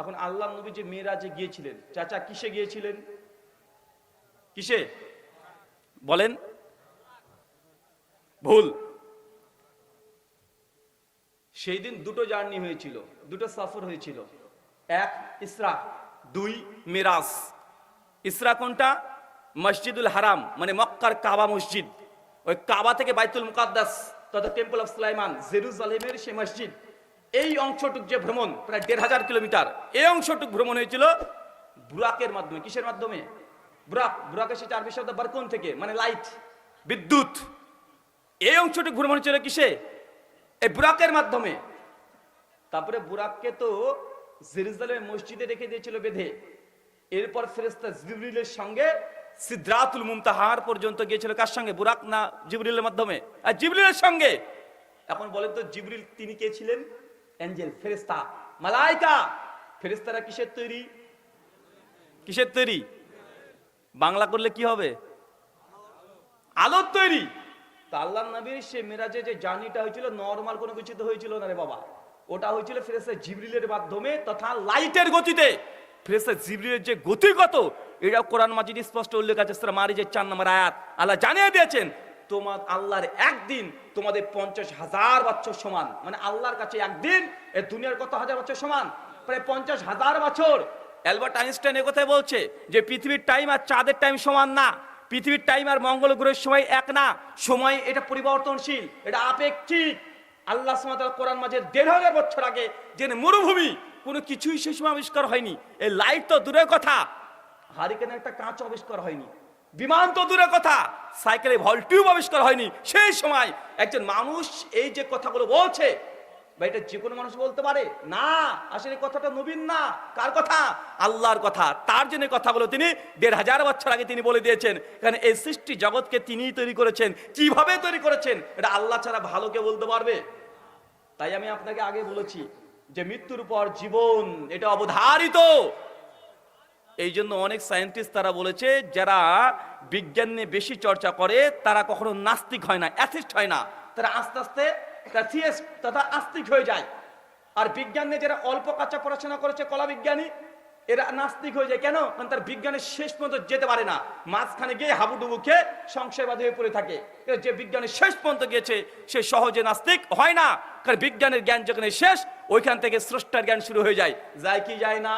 এখন আল্লাহ নবী যে মেয়েরাজে গিয়েছিলেন, চাচা কিসে গিয়েছিলেন? কিসে? বলেন। ভুল। সেই দিন দুটো জার্নি হয়েছিল, দুটো সফর হয়েছিল। এক, ইসরা, দুই, মিরাজ। ইসরা কোনটা? মসজিদুল হারাম মানে মক্কার কাবা মসজিদ। ওই কাবা থেকে বাইতুল মুকাদ্দাস, তথা টেম্পল অফ সুলাইমান জেরুজালেমের সে মসজিদ। এই অংশটুক যে ভ্রমণ, প্রায় দেড় হাজার কিলোমিটার, এই অংশটুক ভ্রমণ হয়েছিল বুরাকের মাধ্যমে। কিসের মাধ্যমে? বুরাক, বুরাকের সেটা আরবি শব্দ বারকুন থেকে মানে লাইট, বিদ্যুৎ। এই অংশটুক ভ্রমণ হয়েছিল কিসে? এই বুরাকের মাধ্যমে। তারপরে বুরাককে তো জেরুজালেমের মসজিদে রেখে দিয়েছিল বেঁধে। এরপর ফেরেস্তা জিবরিলের সঙ্গে সিদ্রাতুল মুমতাহার পর্যন্ত গিয়েছিল। কার সঙ্গে? বুরাক না জিবরিলের মাধ্যমে? আর জিবরিলের সঙ্গে! এখন বলেন তো জিবরিল তিনি কে ছিলেন? অ্যাঞ্জেল ফেরেস্তা মালাইকা ফেরেস্তারা কিসের তৈরি? কিসের তৈরি? বাংলা করলে কি হবে? আলোর তৈরি! তা আল্লাহ নবীর সে মেরাজে যে জার্নিটা হয়েছিল নর্মাল কোনো কিছু তো হয়েছিল না রে বাবা। ওটা হয়েছিল ফেরেস্তা জিবরিলের মাধ্যমে তথা লাইটের গতিতে। ফেরেস্তা জিবরিলের যে গতি কত এটা কোরআন মাজিদ স্পষ্ট উল্লেখ আছে, সুরা মারিজের চার নম্বর আয়াত। আল্লাহ জানিয়ে দিয়েছেন তোমার আল্লাহর একদিন তোমাদের পঞ্চাশ হাজার বছর সমান। মানে আল্লাহর কাছে একদিন, এ দুনিয়ার কত হাজার বছর সমান? প্রায় পঞ্চাশ হাজার বছর। অ্যালবার্ট আইনস্টাইন কথা বলছে যে, পৃথিবীর টাইম আর চাঁদের টাইম সমান না। পৃথিবীর টাইম আর মঙ্গল গ্রহের সময় এক না। সময় এটা পরিবর্তনশীল, এটা আপেক্ষিক। আল্লাহ সুবহানাহু কোরআন মাঝে দেড় হাজার বছর আগে যে মরুভূমি কোনো কিছুই সেই সময় আবিষ্কার হয়নি। এই লাইট তো দূরের কথা। হারিকেনের একটা কাঁচ আবিষ্কার হয়নি। বিমান তো দূরের কথা। সাইকেলে ভলটিউব আবিষ্কার হয়নি। সেই সময় একজন মানুষ এই যে কথাগুলো বলছে, বা এটা যে কোনো মানুষ বলতে পারে, না, আসলে কথাটা নবীন না। কার কথা? আল্লাহর কথা। তার জন্য কথাগুলো তিনি দেড় হাজার বছর আগে তিনি বলে দিয়েছেন। কারণ এই সৃষ্টি জগৎকে তিনিই তৈরি করেছেন। কীভাবে তৈরি করেছেন? এটা আল্লাহ ছাড়া ভালো কে বলতে পারবে? তাই আমি আপনাকে আগে বলেছি যে মৃত্যুর পর জীবন, এটা অবধারিত। এই জন্য অনেক সায়েন্টিস্ট তারা বলেছে, যারা বিজ্ঞান নিয়ে বেশি চর্চা করে, তারা কখনো নাস্তিক হয় না অ্যাথিস্ট হয় না। তারা আস্তে আস্তে তারা তথা আস্তিক হয়ে যায়। আর বিজ্ঞান নিয়ে যারা অল্প কাঁচা পড়াশোনা করেছে, কলা বিজ্ঞানী, এরা নাস্তিক হয়ে যায়। কেন? কারণ তার বিজ্ঞানের শেষ পর্যন্ত যেতে পারে না। মাঝখানে গিয়ে হাবুডুবু খেয়ে সংশয়বাদী হয়ে পড়ে থাকে। যে বিজ্ঞানের শেষ পর্যন্ত গিয়েছে, সে সহজে নাস্তিক হয় না। কারণ বিজ্ঞানের জ্ঞান যেখানে শেষ, ওইখান থেকে স্রষ্টার জ্ঞান শুরু হয়ে যায়। যায় কি যায় না?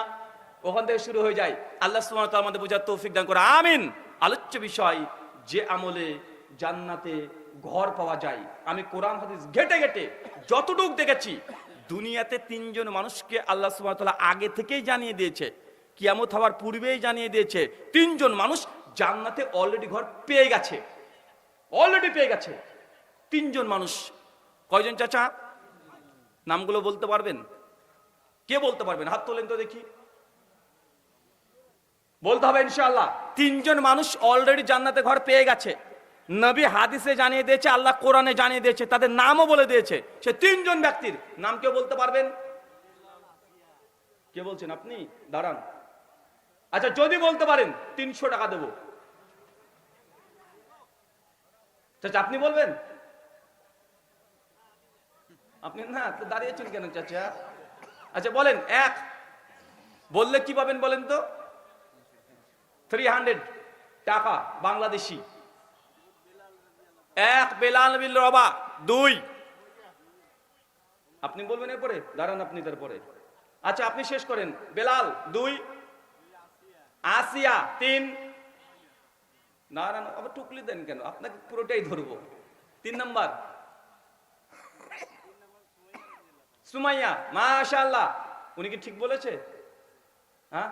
ওখান থেকে শুরু হয়ে যায়। আল্লাহ ওয়া আমাদের বোঝার তৌফিক দান করে আমিন। আলোচ্য বিষয়, যে আমলে জান্নাতে ঘর পাওয়া যায়। আমি কোরআন, হাদিস ঘেটে ঘেটে যতটুক দেখেছি, দুনিয়াতে তিনজন মানুষকে আল্লাহ ওয়া আগে থেকেই জানিয়ে দিয়েছে। কিয়ামত হওয়ার পূর্বেই জানিয়ে দিয়েছে। তিনজন মানুষ জান্নাতে অলরেডি ঘর পেয়ে গেছে। অলরেডি পেয়ে গেছে। তিনজন মানুষ। কয়জন চাচা? নামগুলো বলতে পারবেন? কে বলতে পারবেন? হাত তোলেন তো দেখি। বলতে হবে ইনশাআল্লাহ। তিনজন মানুষ অলরেডি জান্নাতে ঘর পেয়ে গেছে। নবী হাদিসে জানিয়ে দিয়েছে, আল্লাহ কোরআনে জানিয়ে দিয়েছে, তাদের নামও বলে দিয়েছে। সে তিনজন ব্যক্তির নাম কেউ বলতে পারবেন? কে বলছেন আপনি? দাঁড়ান। আচ্ছা যদি বলতে পারেন, তিনশো টাকা দেবো। চাচা আপনি বলবেন? আপনি না দাঁড়িয়েছেন কেন, চাচা? আচ্ছা বলেন, এক। বললে কি পাবেন বলেন তো? থ্রি হান্ড্রেড টাকা বাংলাদেশি। এক বেলাল বিল রবা, দুই। আপনি বলবেন এরপরে? দাঁড়ান আপনি তারপরে। আচ্ছা আপনি শেষ করেন। বেলাল, দুই। আসিয়া, তিন। দাঁড়ান আবার টুকলি দেন কেন? আপনাকে পুরোটাই ধরবো। তিন নম্বর। সুমাইয়া, মাশাআল্লাহ। উনি কি ঠিক বলেছে? হ্যাঁ?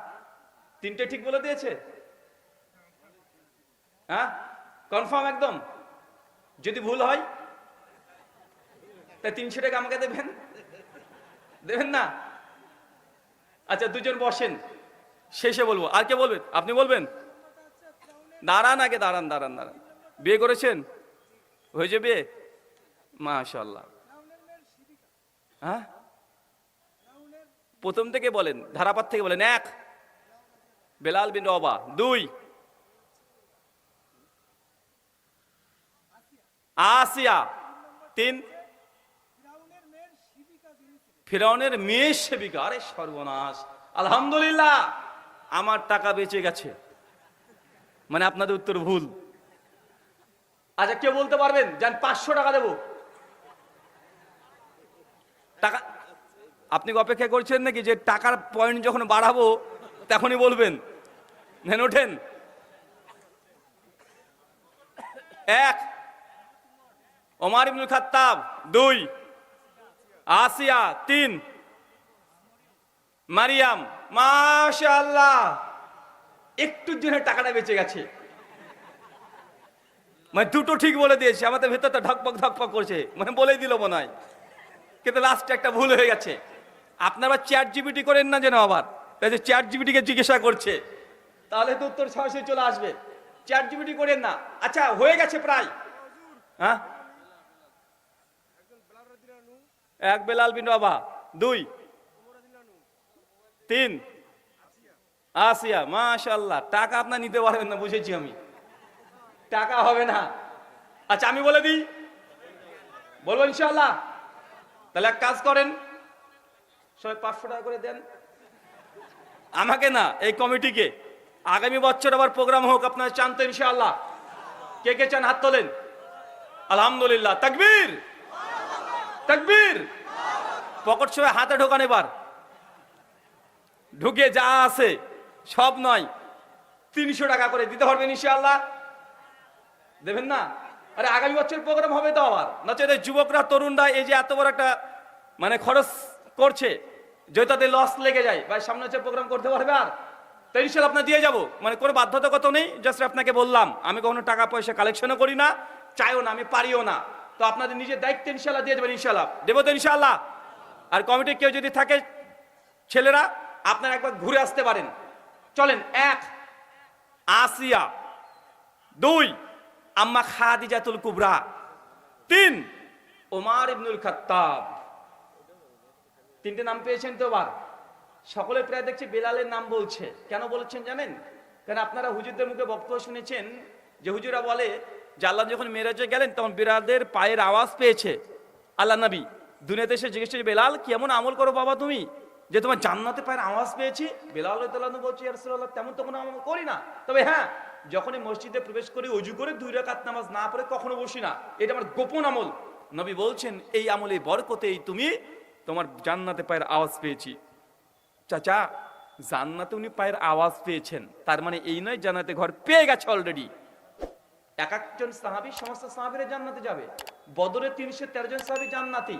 তিনটে ঠিক বলে দিয়েছে? হ্যাঁ? কনফার্ম একদম। যদি ভুল হয় তা তিনশো টাকা আমাকে দেবেন। দেবেন না? আচ্ছা দুজন বসেন। শেষে বলব। আর কে বলবেন আপনি বলবেন? দাঁড়ান আগে, দাঁড়ান দাঁড়ান দাঁড়ান। বিয়ে করেছেন? হয়েছে বিয়ে? মাশাল্লাহ হ্যাঁ? প্রথম থেকে বলেন, ধারাপাত থেকে বলেন, এক। বেলাল বিন রবা দুই। আসিয়া, তিন, ফিরাউনের মেয়ে সেবিকা, আরে সর্বনাশ। আলহামদুলিল্লাহ, আমার টাকা বেঁচে গেছে। মানে আপনাদের উত্তর ভুল। আচ্ছা কেউ বলতে পারবেন? যান, পাঁচশো টাকা দেবো। টাকা, আপনি অপেক্ষা করছেন নাকি যে টাকার পয়েন্ট যখন বাড়াবো, তখনই বলবেন? নেন, ওঠেন। এক ওমার ইবনুল খাত্তাব, দুই। আসিয়া, তিন। মারিয়াম, মাশাআল্লাহ, একটুর জন্য টাকাটা বেঁচে গেছে। মানে দুটো ঠিক বলে দিয়েছে, আমাদের ভেতরটা ঢকপক ঢকপক করছে। মানে বলেই দিল মনে হয়। কিন্তু লাস্টে একটা ভুল হয়ে গেছে। আপনারা চ্যাট জিবিটি করেন না যেন আবার? এই যে চ্যাট জিবিটিকে জিজ্ঞাসা করছে। তাহলে তো উত্তর সরাসরি চলে আসবে। চ্যাট জিবিটি করেন না। আচ্ছা হয়ে গেছে প্রায়। হ্যাঁ? এক বেলাল বিন বাবা দুই। তিন। আসিয়া মাশাল্লাহ টাকা আপনার নিতে পারবেন না, বুঝেছি আমি। টাকা হবে না। আচ্ছা আমি বলে দিই। বলব ইনশাল্লাহ তাহলে এক কাজ করেন। সবাই পাঁচশো টাকা করে দেন। আমাকে না, এই কমিটিকে, আগামী বছর আবার প্রোগ্রাম হোক, আপনারা চান তো ইনশাআল্লাহ। কে কে চান হাত তোলেন? আলহামদুলিল্লাহ। তাকবীর! তাকবীর। পকেট সবাই হাতে ঢোকান এবার। ঢুকে যা আছে, সব নয়, তিনশো টাকা করে দিতে পারবেন ইনশাআল্লাহ। দেবেন না? আরে আগামী বছর প্রোগ্রাম হবে তো আবার। নচেত যুবকরা, তরুণরা, এই যে এত বড় একটা মানে খরচ করছে যদি তাদের লস লেগে যায়। ভাই, সামনে হচ্ছে প্রোগ্রাম করতে পারবে আর। তো ইনশাল্লাহ আপনার দিয়ে যাব। মানে কোনো বাধ্যতাগত নেই জাস্ট আপনাকে বললাম, আমি কখনো টাকা পয়সা কালেকশনও করি না, চাইও না, আমি পারিও না। তো আপনাদের নিজের দায়িত্ব ইনশাল্লাহ দিয়ে দেবেন ইনশাল্লাহ দেবো তো ইনশাল্লাহ আর কমিটির কেউ যদি থাকে ছেলেরা আপনারা একবার ঘুরে আসতে পারেন। চলেন এক আসিয়া। দুই আম্মা খাদিজাতুল কুবরা। তিন ওমার ইবনুল খাত্তাব। তিনটে নাম পেয়েছেন তো এবার? সকলে প্রায় দেখছি বেলালের নাম বলছে। কেন বলছেন জানেন? কারণ আপনারা হুজুরদের মুখে বক্তব্য শুনেছেন যে হুজুরা বলে যে আল্লাহ যখন মেরাজে গেলেন তখন বিড়ালদের পায়ের আওয়াজ পেয়েছে। আল্লাহ নবী দুনিয়াতে এসে জিজ্ঞেস করছে, বেলাল কেমন আমল করো বাবা তুমি? যে তোমার জান্নাতে পায়ের আওয়াজ পেয়েছি। বেলাল বলছি ইয়ারসুল্লাহ তেমন তো কোনো আমল করি না। তবে হ্যাঁ যখনই মসজিদে প্রবেশ করি অজু করে দুই রাকাত নামাজ না পড়ে কখনো বসি না। এটা আমার গোপন আমল। নবী বলছেন এই আমলে বরকতেই তুমি তোমার জান্নাতে পায়ের আওয়াজ পেয়েছি। চাচা জান্নাতে উনি পায়ের আওয়াজ পেয়েছেন। তার মানে এই নয় জান্নাতে ঘর পেয়ে গেছে অলরেডি এক একজন সাহাবি, সমস্ত সাহাবিরা জান্নাতে যাবে। বদরে তিনশো তেরো জন সাহাবি জান্নাতি।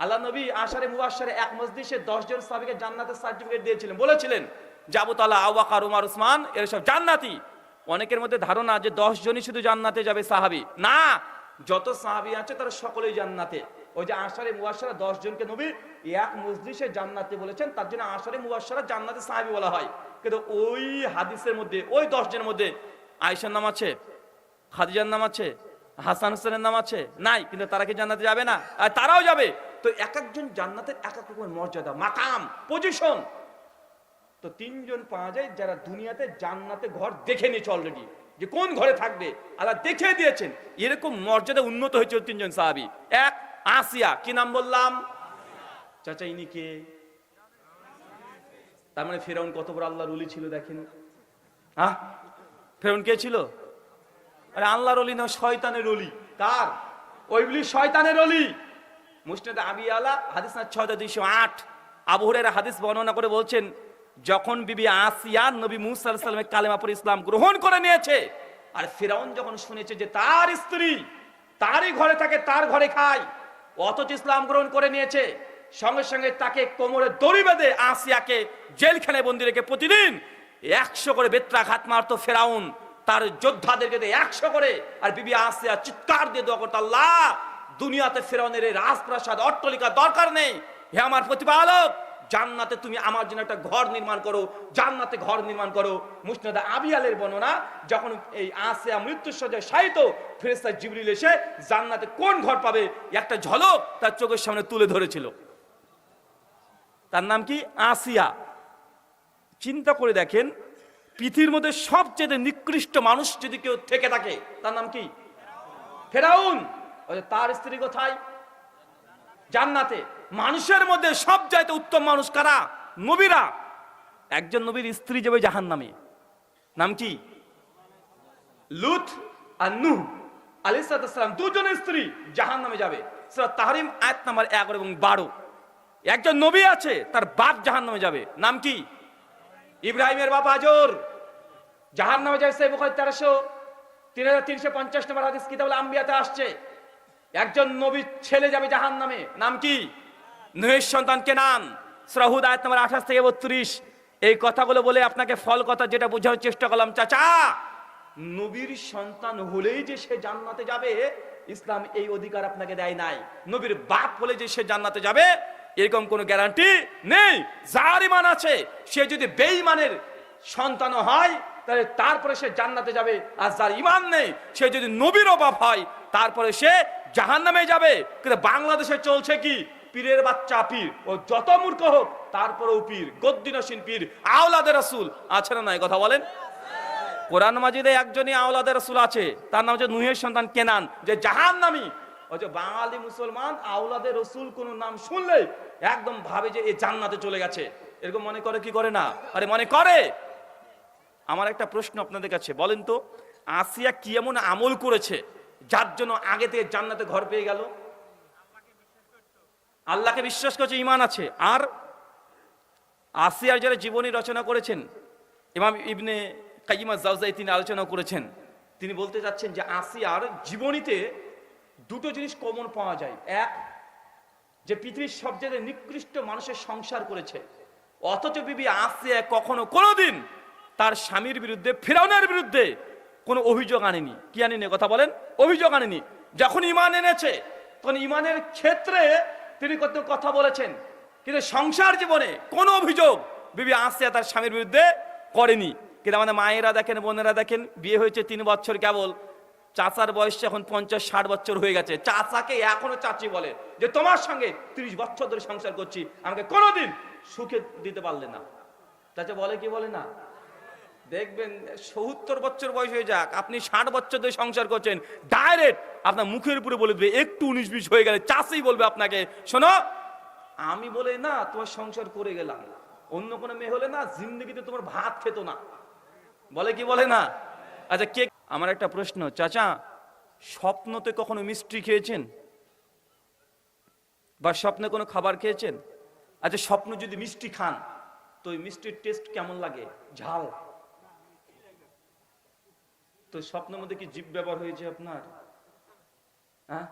আল্লাহ নবী আশারে মুবাসারে এক মসজিদে দশ জন সাহাবিকে জান্নাতের সার্টিফিকেট দিয়েছিলেন। বলেছিলেন যাব তালা আওয়াকার উসমান, এর সব জান্নাতি। অনেকের মধ্যে ধারণা যে দশ জনই শুধু জান্নাতে যাবে সাহাবি। না, যত সাহাবি আছে তারা সকলেই জান্নাতে। ওই যে আশারে মুবাসারা দশ জনকে নবী এক মসজিদে জান্নাতে বলেছেন, তার জন্য আশারে মুবাসারা জান্নাতে সাহাবি বলা হয়। কিন্তু ওই হাদিসের মধ্যে, ওই দশ জনের মধ্যে আয়সার নাম আছে? খাদিজার নাম আছে, হাসান হোসেনের নাম আছে, নাই, কিন্তু তারা কি জান্নাতে যাবে না? আর তারাও যাবে। তো এক একজন জান্নাতের এক এক রকমের মর্যাদা, মাকাম পজিশন তো তিনজন পাওয়া যায় যারা দুনিয়াতে জান্নাতে ঘর দেখে নিয়েছে অলরেডি যে কোন ঘরে থাকবে? আল্লাহ দেখে দিয়েছেন। এরকম মর্যাদা উন্নত হয়েছে তিনজন সাহাবি। এক, আসিয়া। কি নাম বললাম? চাচা, ইনি কে? তার মানে ফেরাউন কত বড় আল্লাহর উলি ছিল দেখেন। হ্যাঁ ফেরাউন কে ছিল? আরে আল্লাহর অলি না, শয়তানের অলি। কার? ওইগুলি শয়তানের অলি। মুসনাদ আবি আলা, হাদিস না ছয় দুইশো আট। আবহরের হাদিস বর্ণনা করে বলছেন, যখন বিবি আসিয়া নবী মুসা সালামের ইসলাম গ্রহণ করে নিয়েছে, আর ফেরাউন যখন শুনেছে যে তার স্ত্রী তারই ঘরে থাকে, তার ঘরে খায়, অথচ ইসলাম গ্রহণ করে নিয়েছে, সঙ্গে সঙ্গে তাকে কোমরে দড়ি বেঁধে আসিয়াকে জেলখানায় বন্দি রেখে প্রতিদিন একশো করে বেত্রাঘাত মারত ফেরাউন। তার যোদ্ধাদেরকে দিয়ে একশো করে, আর বিবি আসিয়া চিৎকার দিয়ে দোয়া করতো, আল্লাহ, দুনিয়াতে ফেরাউনের এই রাজপ্রাসাদ, অট্টলিকা দরকার নেই। হে আমার প্রতিপালক, জান্নাতে তুমি আমার জন্য একটা ঘর নির্মাণ করো, জান্নাতে ঘর নির্মাণ করো। মুসনাদা আবিয়ালের বর্ণনা, যখন এই আসিয়া মৃত্যুর সজ্জায় সাহিত ফেরেস্তা জিবরিল এসে জান্নাতে কোন ঘর পাবে? একটা ঝলক তার চোখের সামনে তুলে ধরেছিল। তার নাম কি? আসিয়া। চিন্তা করে দেখেন পৃথিবীর মধ্যে সবচেয়ে নিকৃষ্ট মানুষ যদি কেউ থেকে থাকে, তার নাম কি? ফেরাউন। তার স্ত্রী কোথায়? জান্নাতে। মানুষের মধ্যে সব চাইতে উত্তম মানুষ কারা? নবীরা। একজন নবীর স্ত্রী যাবে জাহান নামে নাম কি? লুত আর নুহ আলিসালাম দুজন স্ত্রী জাহান নামে যাবে তাহরিম আয়াত নাম্বার এগারো এবং বারো। একজন নবী আছে, তার বাপ জাহান নামে যাবে। নাম কি? ইব্রাহিমের বাপ আজর জাহান নামে সেই বুখারি তেরোশো তিন হাজার তিনশো পঞ্চাশ নম্বর হাদিস কিতাব আম্বিয়াতে আসছে। একজন নবীর ছেলে যাবে জাহান নামে নাম কি নুহের সন্তান কেনান শ্রাহুদ আয়াত নম্বর আঠাশ থেকে বত্রিশ। এই কথাগুলো বলে আপনাকে ফল কথা যেটা বোঝানোর চেষ্টা করলাম, চাচা। নবীর সন্তান হলেই যে সে জান্নাতে যাবে, ইসলাম এই অধিকার আপনাকে দেয় নাই। নবীর বাপ হলে যে সে জান্নাতে যাবে এরকম কোনো গ্যারান্টি নেই। যার ইমান আছে, সে যদি বেঈমানের সন্তানও হয়, তাহলে তারপরে সে জান্নাতে যাবে। আর যার ইমান নেই, সে যদি নবীর অভাব হয়, তারপরে সে জাহান নামে যাবে। কিন্তু বাংলাদেশে চলছে কি? পীরের বাচ্চা পীর। ও যত মূর্খ হোক, তারপরেও পীর গদ্দিনসীন পীর আওলাদের রাসূল। আছে না নয় কথা বলেন? কোরআন মাজিদে একজনই আওলাদের রাসূল আছে, তার নাম হচ্ছে নুহের সন্তান কেনান, যে জাহান নামি যে বাঙালি মুসলমান আওলাদের রসুল কোন নাম শুনলে একদম ভাবে যে এই জান্নাতে চলে গেছে। এরকম মনে করে কি করে না? আরে মনে করে? আমার একটা প্রশ্ন আপনাদের কাছে, বলেন তো, আসিয়া কি এমন আমল করেছে যার জন্য আগে থেকে জান্নাতে ঘর পেয়ে গেল? আল্লাহকে বিশ্বাস করছে ইমান আছে। আর আসিয়ার যারা জীবনী রচনা করেছেন, ইমাম ইবনে কাইমা জাউজাই তিনি আলোচনা করেছেন, তিনি বলতে চাচ্ছেন যে আসিয়ার জীবনীতে দুটো জিনিস কমন পাওয়া যায়। এক, যে পৃথিবীর সবচেয়ে নিকৃষ্ট মানুষের সংসার করেছে। অথচ বিবি আসিয়া কখনো কোনোদিন তার স্বামীর বিরুদ্ধে, ফেরাউনের বিরুদ্ধে কোনো অভিযোগ আনেনি। কি আনেনি? কথা বলেন। অভিযোগ আনেনি। যখন ইমান এনেছে, তখন ইমানের ক্ষেত্রে তিনি কত কথা বলেছেন। কিন্তু সংসার জীবনে কোনো অভিযোগ বিবি আসিয়া তার স্বামীর বিরুদ্ধে করেনি। কিন্তু আমাদের মায়েরা দেখেন, বোনেরা দেখেন, বিয়ে হয়েছে তিন বছর কেবল। চাচার বয়স এখন পঞ্চাশ, ষাট বছর হয়ে গেছে। চাচাকে এখনও চাচি বলে যে, তোমার সঙ্গে ত্রিশ বছর ধরে সংসার করছি। আমাকে কোনোদিন সুখে দিতে পারলে না। চাচা বলে কি বলে না? দেখবেন, সত্তর বছর বয়স হয়ে যাক, আপনি ষাট বছর ধরে সংসার করছেন, ডাইরেক্ট আপনার মুখের উপরে বলে দেবে, একটু উনিশ বিশ হয়ে গেলে চাষই বলবে আপনাকে। শোনো, আমি বলে, না, তোমার সংসার করে গেলাম। অন্য কোনো মেয়ে হলে না, জিন্দগিতে তোমার ভাত খেত না। বলে কি বলে না? আচ্ছা কে আমার একটা প্রশ্ন, চাচা, স্বপ্নতে কখনো মিষ্টি খেয়েছেন? বা স্বপ্নে কোনো খাবার খেয়েছেন? আচ্ছা স্বপ্ন যদি মিষ্টি খান, তো ওই মিষ্টির টেস্ট কেমন লাগে? ঝাল। তো স্বপ্নের মধ্যে কি জীব ব্যবহার হয়েছে আপনার? হ্যাঁ?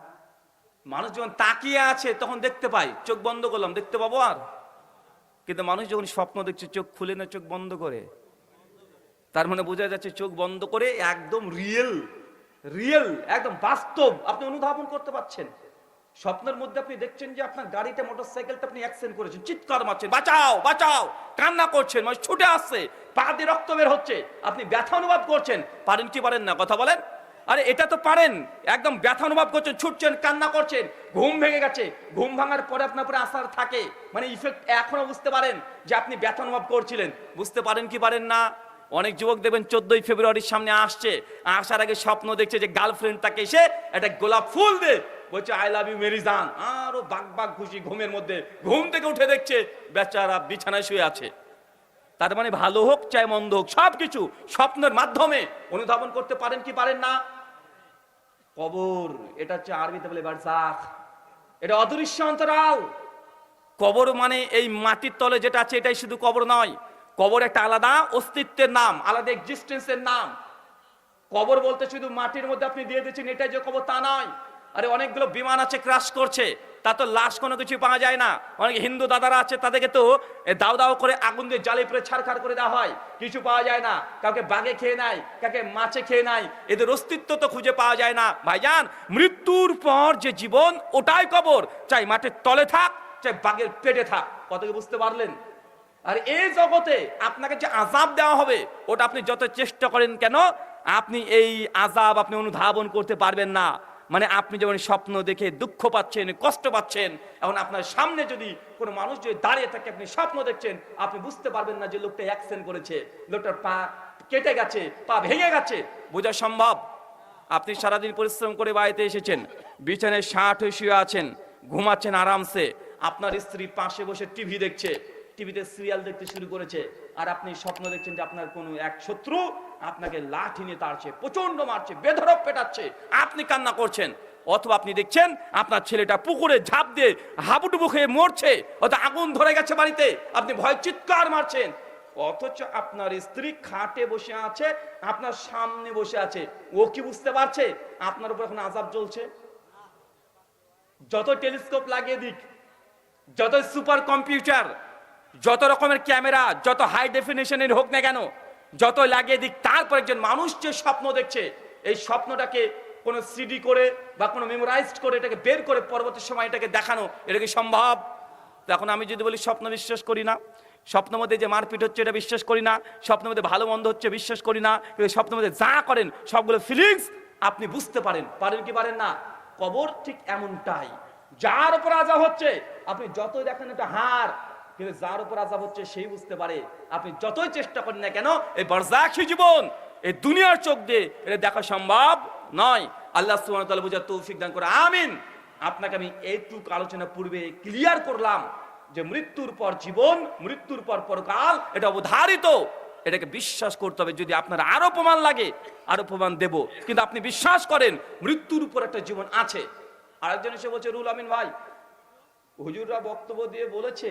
মানুষ যখন তাকিয়ে আছে, তখন দেখতে পাই চোখ বন্ধ করলাম, দেখতে পাবো আর? কিন্তু মানুষ যখন স্বপ্ন দেখছে, চোখ খুলে না, চোখ বন্ধ করে। তার মানে বোঝা যাচ্ছে চোখ বন্ধ করে একদম রিয়েল রিয়েল একদম বাস্তব আপনি অনুধাবন করতে পারছেন। স্বপ্নের মধ্যে আপনি দেখছেন যে আপনার গাড়িটা মোটর সাইকেলটা আপনি অ্যাক্সিডেন্ট করেছেন, চিৎকার মারছেন, বাঁচাও বাঁচাও, কান্না করছেন মানে ছুটে আসছে, পা দিয়ে রক্ত বের হচ্ছে, আপনি ব্যথা অনুভব করছেন, পারেন কি পারেন না, কথা বলেন? আরে এটা তো পারেন, একদম ব্যথা অনুভব করছেন, ছুটছেন, কান্না করছেন, ঘুম ভেঙে গেছে, ঘুম ভাঙার পরে আপনার পরে আসার থাকে মানে ইফেক্ট এখনও বুঝতে পারেন যে আপনি ব্যথা অনুভব করছিলেন, বুঝতে পারেন কি পারেন না? অনেক যুবক দেখবেন চোদ্দই ফেব্রুয়ারির সামনে আসছে, আসার আগে স্বপ্ন দেখছে যে গার্লফ্রেন্ড তাকে এসে একটা গোলাপ ফুল দে। বলছে আই লাভ ইউ মেরি জান আরও বাঘ বাগ খুশি ঘুমের মধ্যে, ঘুম থেকে উঠে দেখছে, বেচারা বিছানায় শুয়ে আছে। তার মানে ভালো হোক, চাই মন্দ হোক সব কিছু স্বপ্নের মাধ্যমে। অনুধাবন করতে পারেন কি পারেন না? কবর, এটা হচ্ছে আরবিতে বলে বারজাখ এটা অদৃশ্য অন্তরাল। কবর মানে এই মাটির তলে যেটা আছে, এটাই শুধু কবর নয়। কবর একটা আলাদা অস্তিত্বের নাম, আলাদা এক্সিস্টেন্সের নাম। কবর বলতে শুধু মাটির মধ্যে আপনি দিয়ে দিচ্ছেন এটাই যে কবর তা নয়। আরে অনেকগুলো বিমান আছে ক্রাশ করছে। তা তো লাশ কোনো কিছু পাওয়া যায় না। অনেক হিন্দু দাদারা আছে, তাদেরকে তো দাও দাও করে আগুন দিয়ে জালে পরে ছাড়খাড় করে দেওয়া হয়। কিছু পাওয়া যায় না। কাউকে বাঘে খেয়ে নেয় কাউকে মাছে খেয়ে নেয় এদের অস্তিত্ব তো খুঁজে পাওয়া যায় না। ভাইজান, মৃত্যুর পর যে জীবন, ওটাই কবর। চাই মাটির তলে থাক, চাই বাঘের পেটে থাক। কত বুঝতে পারলেন? আর এই জগতে আপনাকে যে আজাব দেওয়া হবে, ওটা আপনি যত চেষ্টা করেন কেন, আপনি এই আজাব আপনি অনুধাবন করতে পারবেন না। মানে আপনি যেমন স্বপ্ন দেখে দুঃখ পাচ্ছেন, কষ্ট পাচ্ছেন, এখন আপনার সামনে যদি কোনো মানুষ যদি দাঁড়িয়ে থাকে, আপনি স্বপ্ন দেখছেন, আপনি বুঝতে পারবেন না যে লোকটা অ্যাক্সিডেন্ট করেছে, লোকটার পা কেটে গেছে, পা ভেঙে গেছে। বোঝা সম্ভব? আপনি সারাদিন পরিশ্রম করে বাড়িতে এসেছেন, বিছানায় ষাট হয়ে শুয়ে আছেন, ঘুমাচ্ছেন আরামসে, আপনার স্ত্রী পাশে বসে টিভি দেখছে টিভিতে সিরিয়াল দেখতে শুরু করেছে, আর আপনি স্বপ্ন দেখছেন যে আপনার কোনো এক শত্রু আপনাকে লাঠি নিয়ে তাড়ছে প্রচণ্ড মারছে বেধরক পেটাচ্ছে, আপনি কান্না করছেন, অথবা আপনি দেখছেন আপনার ছেলেটা পুকুরে ঝাঁপ দিয়ে হাবুডুবু খেয়ে মরছে অথবা আগুন ধরে গেছে বাড়িতে, আপনি ভয় চিৎকার মারছেন, অথচ আপনার স্ত্রী খাটে বসে আছে, আপনার সামনে বসে আছে, ও কি বুঝতে পারছে? আপনার উপর এখন আজাব চলছে? যত টেলিস্কোপ লাগিয়ে দিক, যত সুপার কম্পিউটার যত রকমের ক্যামেরা, যত হাই ডেফিনেশনের হোক না কেন, যত লাগিয়ে দিক, তারপর একজন মানুষ যে স্বপ্ন দেখছে, এই স্বপ্নটাকে কোনো সিডি করে বা কোনো মেমোরাইজড করে এটাকে বের করে পরবর্তী সময় এটাকে দেখানো, এটা কি সম্ভব? তখন আমি যদি বলি স্বপ্ন বিশ্বাস করি না, স্বপ্ন মধ্যে যে মারপিট হচ্ছে এটা বিশ্বাস করি না, স্বপ্ন মধ্যে ভালো মন্দ হচ্ছে বিশ্বাস করি না, কিন্তু স্বপ্ন মধ্যে যা করেন, সবগুলো ফিলিংস আপনি বুঝতে পারেন পারেন কি পারেন না? কবর ঠিক এমনটাই, যার উপর আজা হচ্ছে, আপনি যতই দেখেন এটা হার কিন্তু যার উপর আজাব হচ্ছে সেই বুঝতে পারে, আপনি যতই চেষ্টা করেন না কেন, এই বরজাখী জীবন, এই দুনিয়ার চোখ দিয়ে এটা দেখা সম্ভব নয়। আল্লাহ সুবহানাহু ওয়া তাআলা বুঝার তৌফিক দান করে আমিন। আপনাকে আমি এইটুকু আলোচনা পূর্বে ক্লিয়ার করলাম যে মৃত্যুর পর জীবন, মৃত্যুর পর পরকাল, এটা অবধারিত। এটাকে বিশ্বাস করতে হবে। যদি আপনার আরও প্রমাণ লাগে, আরও প্রমাণ দেব। কিন্তু আপনি বিশ্বাস করেন, মৃত্যুর উপর একটা জীবন আছে। আরেকজন এসে বলছে রুল আমিন ভাই, হুজুররা বক্তব্য দিয়ে বলেছে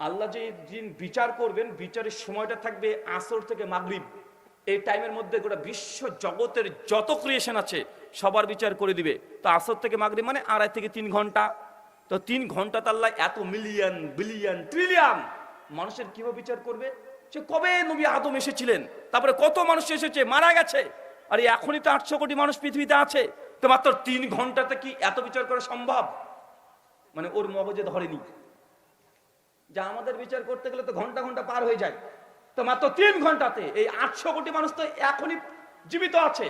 আল্লাহ যে দিন বিচার করবেন, বিচারের সময়টা থাকবে আসর থেকে মাগরিব। এই টাইমের মধ্যে গোটা বিশ্ব জগতের যত ক্রিয়েশন আছে, সবার বিচার করে দিবে। তো আসর থেকে মাগরিব মানে আড়াই থেকে তিন ঘণ্টা। তো তিন ঘণ্টা তো আল্লাহ এত মিলিয়ন বিলিয়ন ট্রিলিয়ন মানুষের কীভাবে বিচার করবে? সে কবে নবী আদম এসেছিলেন? তারপরে কত মানুষ এসেছে? মারা গেছে? আর এখনই তো আটশো কোটি মানুষ পৃথিবীতে আছে। তো মাত্র তিন ঘন্টাতে কি এত বিচার করা সম্ভব? মানে ওর মগজে ধরেনি। যা আমাদের বিচার করতে গেলে তো ঘণ্টা ঘণ্টা পার হয়ে যায়। তো মাত্র তিন ঘন্টাতে এই আটশো কোটি মানুষ তো এখনই জীবিত আছে।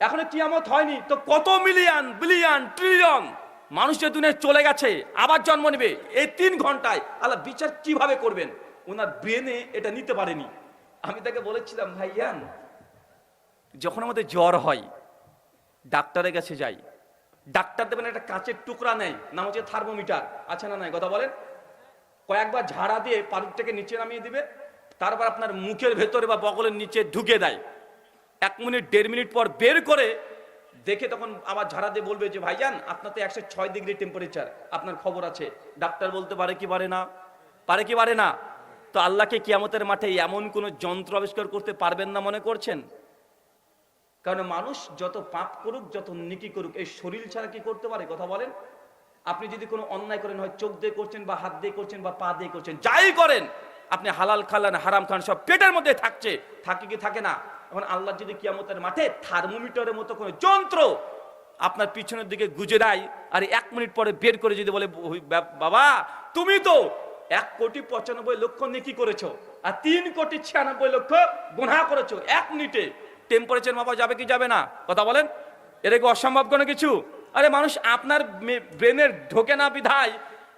এখনও কিয়ামত হয়নি, তো কত মিলিয়ন, বিলিয়ন, ট্রিলিয়ন মানুষের দুনিয়ায় চলে গেছে, আবার জন্ম নেবে এই তিন ঘন্টায়? আল্লাহ বিচার কীভাবে করবেন? ওনার ব্রেনে এটা নিতে পারেনি। আমি তাকে বলেছিলাম, ভাইয়ান, যখন আমাদের জ্বর হয়, ডাক্তারের কাছে যাই। ডাক্তার দেবেন একটা কাঁচের টুকরা নেয়, নাম হচ্ছে থার্মোমিটার। আছে না নাই কথা বলেন। কয়েকবার ঝাড়া দিয়ে পারুকটাকে নিচে নামিয়ে দিবে, তারপর আপনার মুখের ভেতরে বা বগলের নিচে ঢুকে দেয়। এক মিনিট, দেড় মিনিট পর বের করে দেখে তখন আবার ঝাড়া দিয়ে বলবে যে, ভাইজান, আপনার তো একশো ছয় ডিগ্রি টেম্পারেচার আপনার খবর আছে। ডাক্তার বলতে, পারে কি, পারে না? পারে কি, পারে না? তো আল্লাহকে কিয়ামতের মাঠে এমন কোনো যন্ত্র আবিষ্কার করতে পারবেন না মনে করছেন? কারণ মানুষ যত পাপ করুক, যত নিকি করুক, এই শরীর ছাড়া কি করতে পারে? কথা বলেন। আপনি যদি কোনো অন্যায় করেন, হয় চোখ দিয়ে করছেন বা হাত দিয়ে করছেন বা পা দিয়ে করছেন, যাই করেন, আপনি হালাল খালান, হারাম খান, সব পেটের মধ্যে থাকছে, থাকে কি থাকে না? এখন আল্লাহ যদি কিয়ামতের মাঠে থার্মোমিটারের মতো কোনো যন্ত্র আপনার পিছনের দিকে গুজে দেয়, আর এক মিনিট পরে বের করে যদি বলে বাবা, তুমি তো এক কোটি পঁচানব্বই লক্ষ নেকি করেছ, আর তিন কোটি ছিয়ানব্বই লক্ষ গুণা করেছ, এক মিনিটে। টেম্পারেচার মাপা যাবে কি যাবে না? কথা বলেন? এটা কি অসম্ভব কোনো কিছু? আরে মানুষ আপনার ব্রেনের ঢোকে না বিধায়,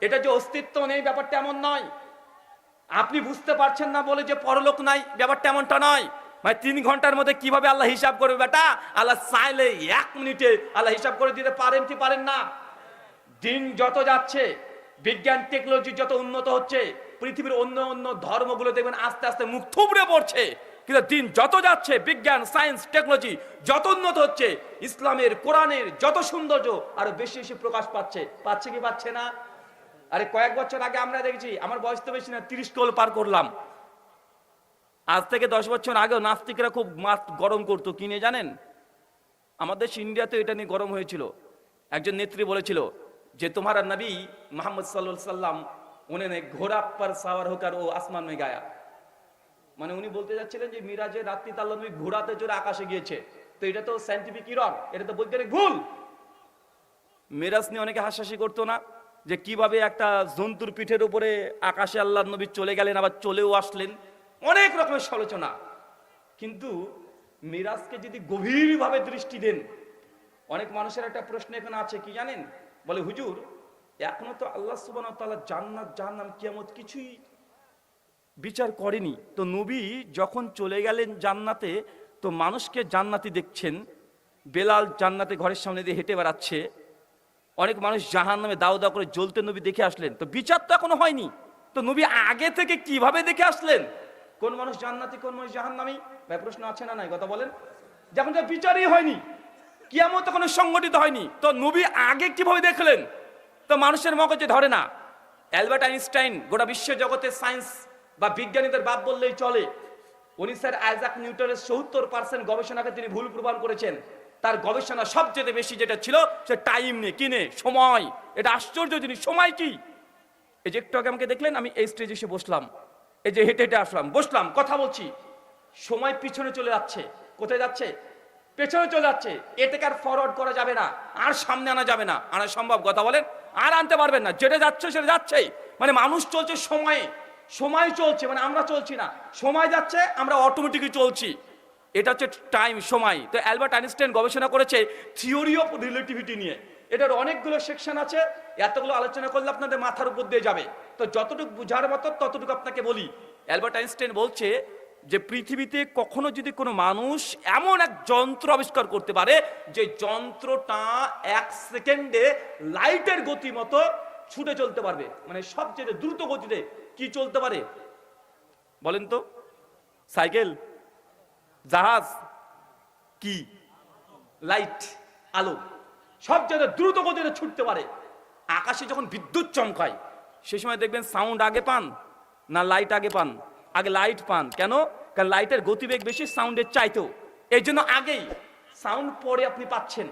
এটা যে অস্তিত্ব নেই, ব্যাপারটা এমন নয়। আপনি বুঝতে পারছেন না বলে যে পরলোক নাই, ব্যাপারটা এমনটা নয়। মানে তিন ঘণ্টার মধ্যে কীভাবে আল্লাহ হিসাব করবে বেটা? আল্লাহ চাইলে এক মিনিটে আল্লাহ হিসাব করে দিতে পারেন কি পারেন না? দিন যত যাচ্ছে, বিজ্ঞান টেকনোলজি যত উন্নত হচ্ছে, পৃথিবীর অন্য অন্য ধর্মগুলো দেখবেন আস্তে আস্তে মুখ থুবড়ে পড়ছে। কিন্তু দিন যত যাচ্ছে, বিজ্ঞান, সায়েন্স, টেকনোলজি, যত উন্নত হচ্ছে, ইসলামের, কোরআনের যত সৌন্দর্য আরও বেশি বেশি প্রকাশ পাচ্ছে। পাচ্ছে কি পাচ্ছে না? আরে কয়েক বছর আগে আমরা দেখেছি, আমার বয়স তো বেশি না, তিরিশ কোল পার করলাম। আজ থেকে দশ বছর আগেও নাস্তিকরা খুব মাছ গরম করতো কিনে জানেন? আমাদের দেশ ইন্ডিয়াতে এটা নিয়ে গরম হয়েছিল। একজন নেত্রী বলেছিল যে, তোমারা নবী মোহাম্মদ সাল্লা সাল্লাম উনি ঘোড়া পর সাওয়ার হোকার ও আসমান মে গায়া। মানে উনি বলতে যাচ্ছিলেন যে মিরাজের রাত্রি তাল্লা নবী ঘোড়াতে চড়ে আকাশে গিয়েছে। তো এটা তো সাইন্টিফিক ইরর এটা তো বৈজ্ঞানিক ভুল। মিরাজ নিয়ে অনেকে হাসাহাসি করতো না যে কীভাবে একটা জন্তুর পিঠের উপরে আকাশে আল্লাহ নবী চলে গেলেন, আবার চলেও আসলেন। অনেক রকমের সমালোচনা। কিন্তু মিরাজকে যদি গভীরভাবে দৃষ্টি দেন, অনেক মানুষের একটা প্রশ্ন এখানে আছে, কি জানেন? বলে, হুজুর, এখনও তো আল্লাহ সুবান জান্নাত, জাহান্নাম, কিয়ামত কিছুই বিচার করেনি। তো নবী যখন চলে গেলেন জান্নাতে, তো মানুষকে জান্নাতি দেখছেন। বেলাল জান্নাতে ঘরের সামনে দিয়ে হেঁটে বেড়াচ্ছে। অনেক মানুষ জাহান নামে দাও দাও করে জ্বলতে নবী দেখে আসলেন। তো বিচার তো এখনও হয়নি। তো নবী আগে থেকে কীভাবে দেখে আসলেন? কোন মানুষ জান্নাতি, কোন মানুষ জাহান্নামী? ভাই, প্রশ্ন আছে না নাই? কথা বলেন। যখন যা বিচারই হয়নি, কিয়ামত কোনো সংগঠিত হয়নি। তো নবী আগে কীভাবে দেখলেন? তো মানুষের মগজে ধরে না। অ্যালবার্ট আইনস্টাইন গোটা বিশ্ব জগতের সায়েন্স বা বিজ্ঞানীদের বাপ বললেই চলে। উনি স্যার আইজাক নিউটনের সত্তর পার্সেন্ট গবেষণাকে তিনি ভুল প্রমাণ করেছেন। তার গবেষণা সবচেয়ে বেশি যেটা ছিল, সে টাইম নিয়ে কিনে সময়। এটা আশ্চর্য জিনিস। সময় কি? এই যে একটু আগে আমাকে দেখলেন, আমি এই স্টেজে এসে বসলাম। এই যে হেঁটে হেঁটে আসলাম। বসলাম, কথা বলছি। সময় পিছনে চলে যাচ্ছে। কোথায় যাচ্ছে? পেছনে চলে যাচ্ছে। এটাকে আর ফরওয়ার্ড করা যাবে না, আর সামনে আনা যাবে না। আনা সম্ভব, কথা বলেন? আর আনতে পারবেন না। যেটা যাচ্ছে, সেটা যাচ্ছেই। মানে মানুষ চলছে সময়ে। সময় চলছে মানে আমরা চলছি না। সময় যাচ্ছে, আমরা অটোমেটিকলি চলছি। এটা হচ্ছে টাইম সময়। তো অ্যালবার্ট আইনস্টাইন গবেষণা করেছে থিওরি অফ রিলেটিভিটি নিয়ে। এটার অনেকগুলো সেকশন আছে, এতগুলো আলোচনা করলে আপনাদের মাথার উপর দিয়ে যাবে। তো যতটুকু বুঝার মতো ততটুকু আপনাকে বলি। অ্যালবার্ট আইনস্টাইন বলছে যে পৃথিবীতে কখনো যদি কোনো মানুষ এমন এক যন্ত্র আবিষ্কার করতে পারে, যে যন্ত্রটা এক সেকেন্ডে লাইটের গতি মতো ছুটে চলতে পারবে। মানে সবচেয়ে দ্রুত গতিতে কি চলতে পারে? বলেন তো। সাইকেল, জাহাজ, কি? লাইট, আলো, সব জায়গায় দ্রুত গতিতে ছুটতে পারে। আকাশে যখন বিদ্যুৎ চমকায়, সে সময় দেখবেন সাউন্ড আগে পান, না লাইট আগে পান। আগে লাইট পান। কেন? কারণ লাইটের গতিবেগ বেশি সাউন্ডের চাইতেও। এই জন্য আগেই সাউন্ড পরে আপনি পাচ্ছেন।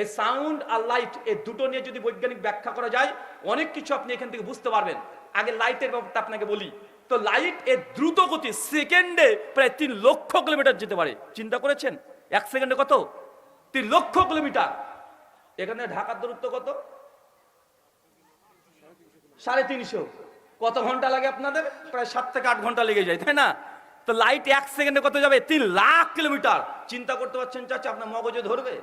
এই সাউন্ড আর লাইট এই দুটো নিয়ে যদি বৈজ্ঞানিক ব্যাখ্যা করা যায়, অনেক কিছু আপনি এখান থেকে বুঝতে পারবেন। আগে লাইটের ব্যাপারটা আপনাকে বলি। তো লাইটের দ্রুত গতি সেকেন্ডে প্রায় তিন লক্ষ কিলোমিটার যেতে পারে। চিন্তা করেছেন? এক সেকেন্ডে কত? তিন লক্ষ কিলোমিটার এখানে ঢাকার দূরত্ব কত? সাড়ে তিনশো। কত ঘণ্টা লাগে আপনাদের? প্রায় সাত থেকে আট ঘণ্টা লেগে যায়, তাই না? তো লাইট এক সেকেন্ডে কত যাবে? তিন লাখ কিলোমিটার চিন্তা করতে পারছেন চাচা, আপনার মগজে ধরবে?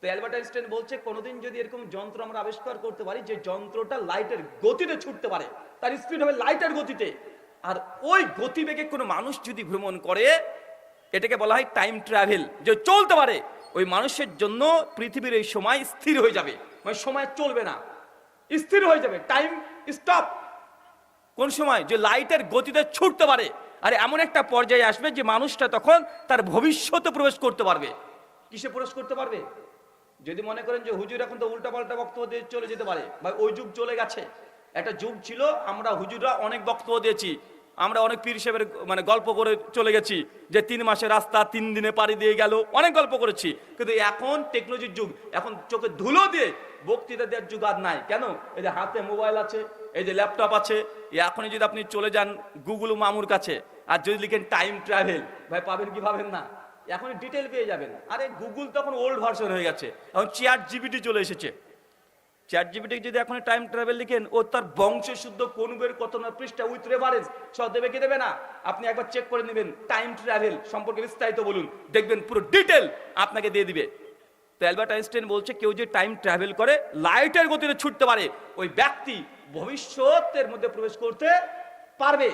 তো অ্যালবার্ট আইনস্টাইন বলছে, কোনোদিন যদি এরকম যন্ত্র আমরা আবিষ্কার করতে পারি, যে যন্ত্রটা লাইটের গতিতে ছুটতে পারে, তার স্পিড হবে লাইটের গতিতে। আর ওই গতিবেগে কোনো মানুষ যদি ভ্রমণ করে, এটাকে বলা হয় টাইম ট্রাভেল যে চলতে পারে, ওই মানুষের জন্য পৃথিবীর এই সময় স্থির হয়ে যাবে। মানে সময় চলবে না, স্থির হয়ে যাবে টাইম স্টপ কোন সময়? যে লাইটের গতিতে ছুটতে পারে। আর এমন একটা পর্যায়ে আসবে যে মানুষটা তখন তার ভবিষ্যতে প্রবেশ করতে পারবে। কিসে প্রবেশ করতে পারবে? যদি মনে করেন যে হুজুর এখন তো উল্টা পাল্টা বক্তব্য দিয়ে চলে যেতে পারে, ভাই ওই যুগ চলে গেছে। একটা যুগ ছিল, আমরা হুজুররা অনেক বক্তব্য দিয়েছি, আমরা অনেক পীর সাহেবের মানে গল্প করে চলে গেছি যে তিন মাসের রাস্তা তিন দিনে পাড়ি দিয়ে গেল, অনেক গল্প করেছি। কিন্তু এখন টেকনোলজির যুগ, এখন চোখে ধুলো দিয়ে বক্তৃতা দেওয়ার যুগ আর নাই। কেন? এই যে হাতে মোবাইল আছে, এই যে ল্যাপটপ আছে এখনই যদি আপনি চলে যান গুগল মামুর কাছে, আর যদি লিখেন টাইম ট্রাভেল ভাই পাবেন কি পাবেন না? এখন ডিটেল পেয়ে যাবেন। আরে গুগল তখন ওল্ড ভার্সন হয়ে গেছে। এখন চেয়ার জিবিটি চলে এসেছে। চ্যাট জিবিটি যদি এখন টাইম ট্রাভেল লিখেন, ও তার বংশ শুদ্ধ কোন বইয়ের কত না পৃষ্ঠা উইথ রেফারেন্স সব দেবে কি দেবে না? আপনি একবার চেক করে নেবেন টাইম ট্রাভেল সম্পর্কে বিস্তারিত বলুন। দেখবেন পুরো ডিটেল আপনাকে দিয়ে দিবে। তো অ্যালবার্ট আইনস্টাইন বলছে, কেউ যে টাইম ট্রাভেল করে লাইটের গতিতে ছুটতে পারে। ওই ব্যক্তি ভবিষ্যতের মধ্যে প্রবেশ করতে পারবে।